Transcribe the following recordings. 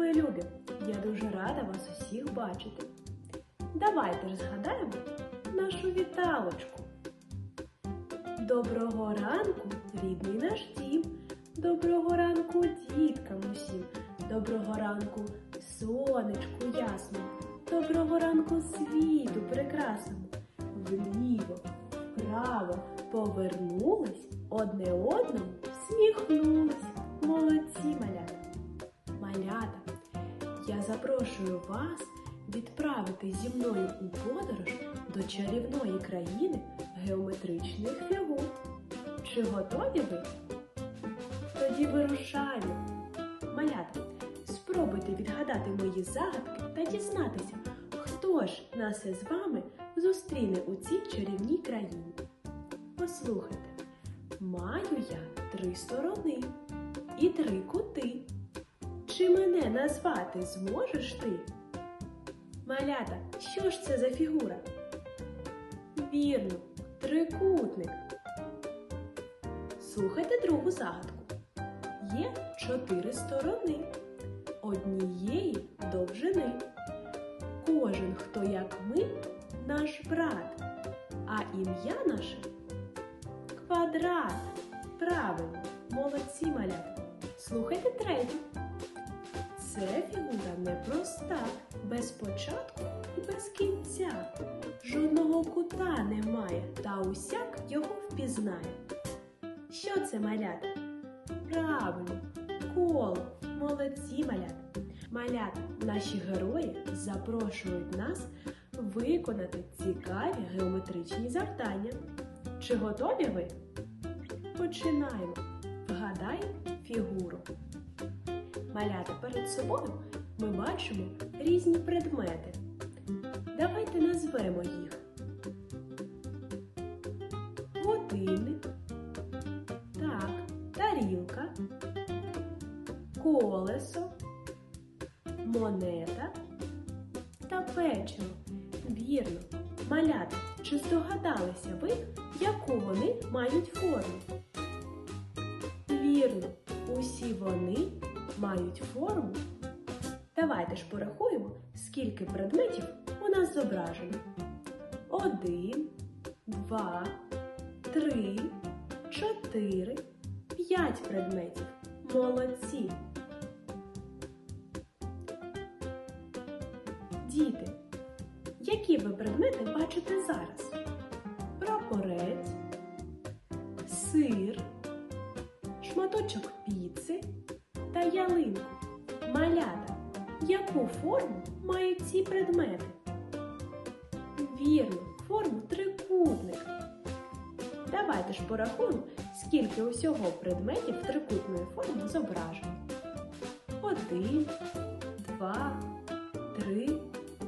мої любі! Я дуже рада вас усіх бачити. Давайте ж згадаємо нашу віталочку. Доброго ранку, рідний наш дім. Доброго ранку, діткам усім. Доброго ранку, сонечку ясному. Доброго ранку, світу прекрасному. Вліво, вправо повернулись, одне одному всміхнулись. Молодці, малята! Малята, я запрошую вас відправити зі мною у подорож до чарівної країни геометричних фігур. Чи готові ви? Тоді вирушаємо. Малята, спробуйте відгадати мої загадки та дізнатися, хто ж нас із вами зустріне у цій чарівній країні. Послухайте, маю я три сторони і три кути. Назвати зможеш ти? Малята, що ж це за фігура? Вірно, трикутник. Слухайте другу загадку. Є чотири сторони однієї довжини. Кожен, хто як ми, наш брат, а ім'я наше квадрат. Правильно, молодці малята. Слухайте третю. Це фігура непроста, без початку і без кінця. Жодного кута немає, та усяк його впізнає. Що це малята? Правильно, коло, молодці малята. Малята, наші герої запрошують нас виконати цікаві геометричні завдання. Чи готові ви? Починаємо. Вгадай фігуру. Малята перед собою ми бачимо різні предмети. Давайте назвемо їх. Годинник, так, тарілка, колесо, монета та печиво. Вірно, малята, чи здогадалися ви, яку вони мають форму? Вірно, усі вони мають форму. Давайте ж порахуємо, скільки предметів у нас зображено. Один, два, три, чотири, п'ять предметів. Молодці. Діти, які ви предмети бачите зараз? Прапорець, сир, шматочок піци та ялинку. Малята. Яку форму мають ці предмети? Вірно, форму трикутник. Давайте ж порахуємо, скільки усього предметів трикутної форми зображено. Один, два, три,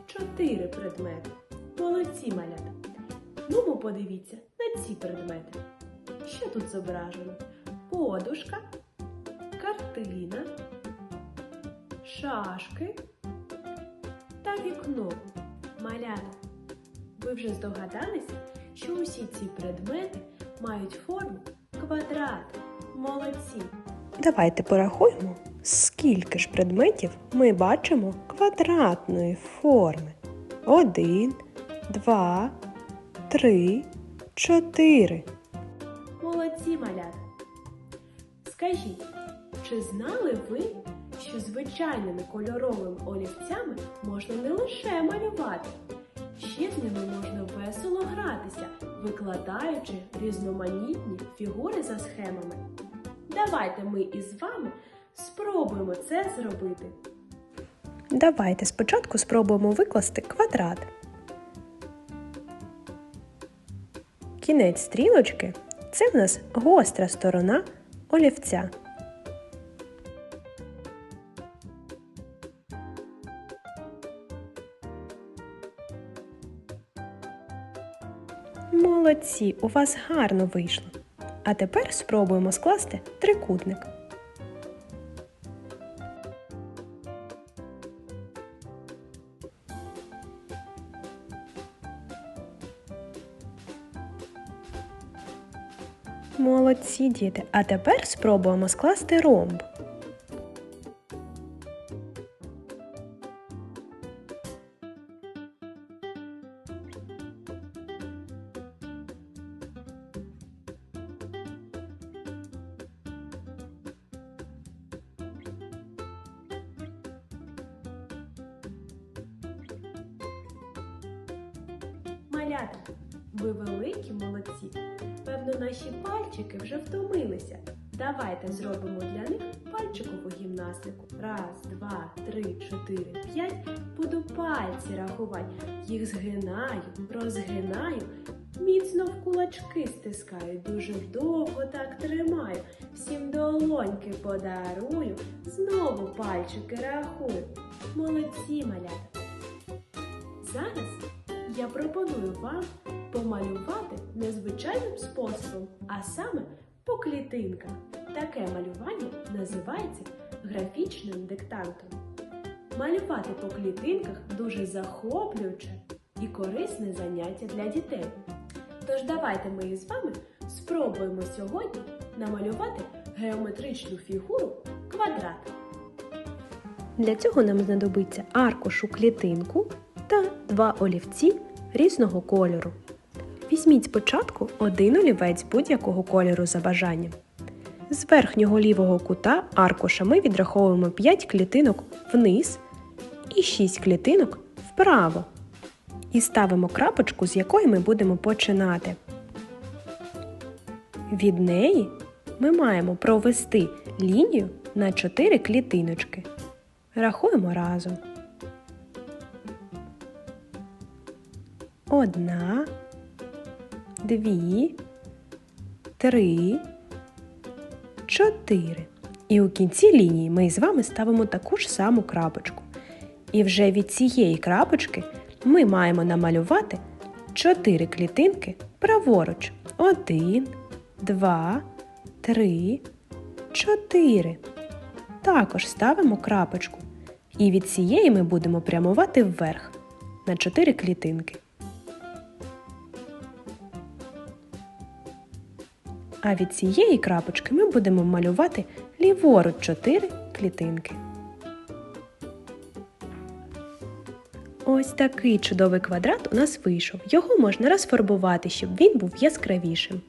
чотири предмети. Молодці малята. Ну, подивіться на ці предмети. Що тут зображено? Подушка, шашки та вікно. Малята. Ви вже здогадалися, що усі ці предмети мають форму квадрат. Молодці! Давайте порахуємо, скільки ж предметів ми бачимо квадратної форми. Один, два, три, чотири. Молодці, малята! Скажіть, чи знали ви, що звичайними кольоровими олівцями можна не лише малювати, ще з ними можна весело гратися, викладаючи різноманітні фігури за схемами. Давайте ми із вами спробуємо це зробити. Давайте спочатку спробуємо викласти квадрат. Кінець стрілочки це в нас гостра сторона олівця. Молодці, у вас гарно вийшло. А тепер спробуємо скласти трикутник. Молодці діти. А тепер спробуємо скласти ромб. Малята! Ви великі молодці! Певно, наші пальчики вже втомилися. Давайте зробимо для них пальчикову гімнастику. Раз, два, три, чотири, п'ять. Буду пальці рахувати. Їх згинаю, розгинаю, міцно в кулачки стискаю. Дуже довго так тримаю. Всім долоньки подарую. Знову пальчики рахую. Молодці, малята! Зараз я пропоную вам помалювати незвичайним способом, а саме по клітинках. Таке малювання називається графічним диктантом. Малювати по клітинках дуже захоплююче і корисне заняття для дітей. Тож давайте ми із вами спробуємо сьогодні намалювати геометричну фігуру квадрат. Для цього нам знадобиться аркушу клітинку та два олівці різного кольору. Візьміть спочатку один олівець будь-якого кольору за бажанням. З верхнього лівого кута аркуша ми відраховуємо 5 клітинок вниз і 6 клітинок вправо. І ставимо крапочку, з якої ми будемо починати. Від неї ми маємо провести лінію на 4 клітиночки. Рахуємо разом. Одна, дві, три, чотири. І у кінці лінії ми з вами ставимо таку ж саму крапочку. І вже від цієї крапочки ми маємо намалювати чотири клітинки праворуч. Один, два, три, чотири. Також ставимо крапочку. І від цієї ми будемо прямувати вверх на 4 клітинки. А від цієї крапочки ми будемо малювати ліворуч 4 клітинки. Ось такий чудовий квадрат у нас вийшов. Його можна розфарбувати, щоб він був яскравішим.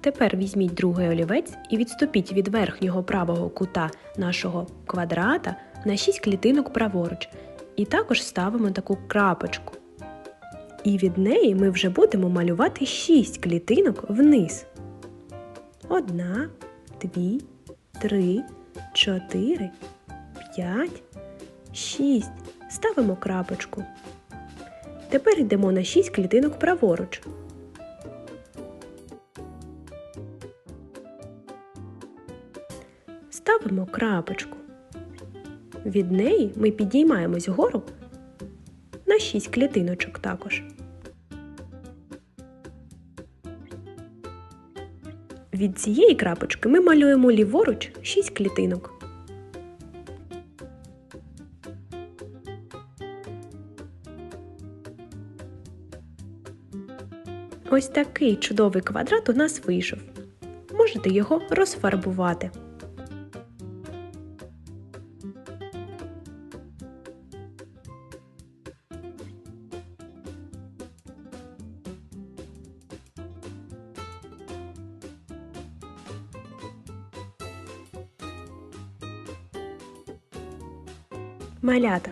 Тепер візьміть другий олівець і відступіть від верхнього правого кута нашого квадрата на 6 клітинок праворуч. І також ставимо таку крапочку. І від неї ми вже будемо малювати 6 клітинок вниз. Одна, дві, три, чотири, п'ять, шість. Ставимо крапочку. Тепер йдемо на 6 клітинок праворуч. Ставимо крапочку. Від неї ми підіймаємось вгору на 6 клітиночок також. Від цієї крапочки ми малюємо ліворуч 6 клітинок. Ось такий чудовий квадрат у нас вийшов. Можете його розфарбувати. Малята,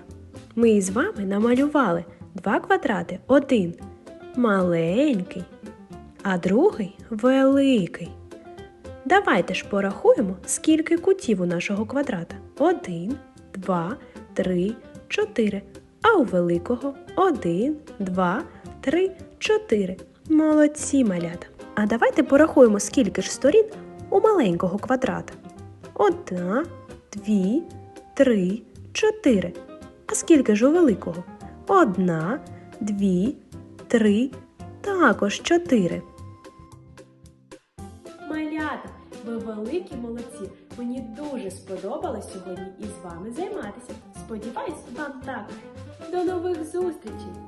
ми із вами намалювали два квадрати. Один маленький, а другий великий. Давайте ж порахуємо, скільки кутів у нашого квадрата. Один, два, три, чотири. А у великого один, два, три, чотири. Молодці малята. А давайте порахуємо, скільки ж сторін у маленького квадрата. Одна, дві, три, чотири. А скільки ж у великого? Одна, дві, три, також чотири. Малята, ви великі молодці. Мені дуже сподобалось сьогодні із вами займатися. Сподіваюсь, вам також. До нових зустрічей!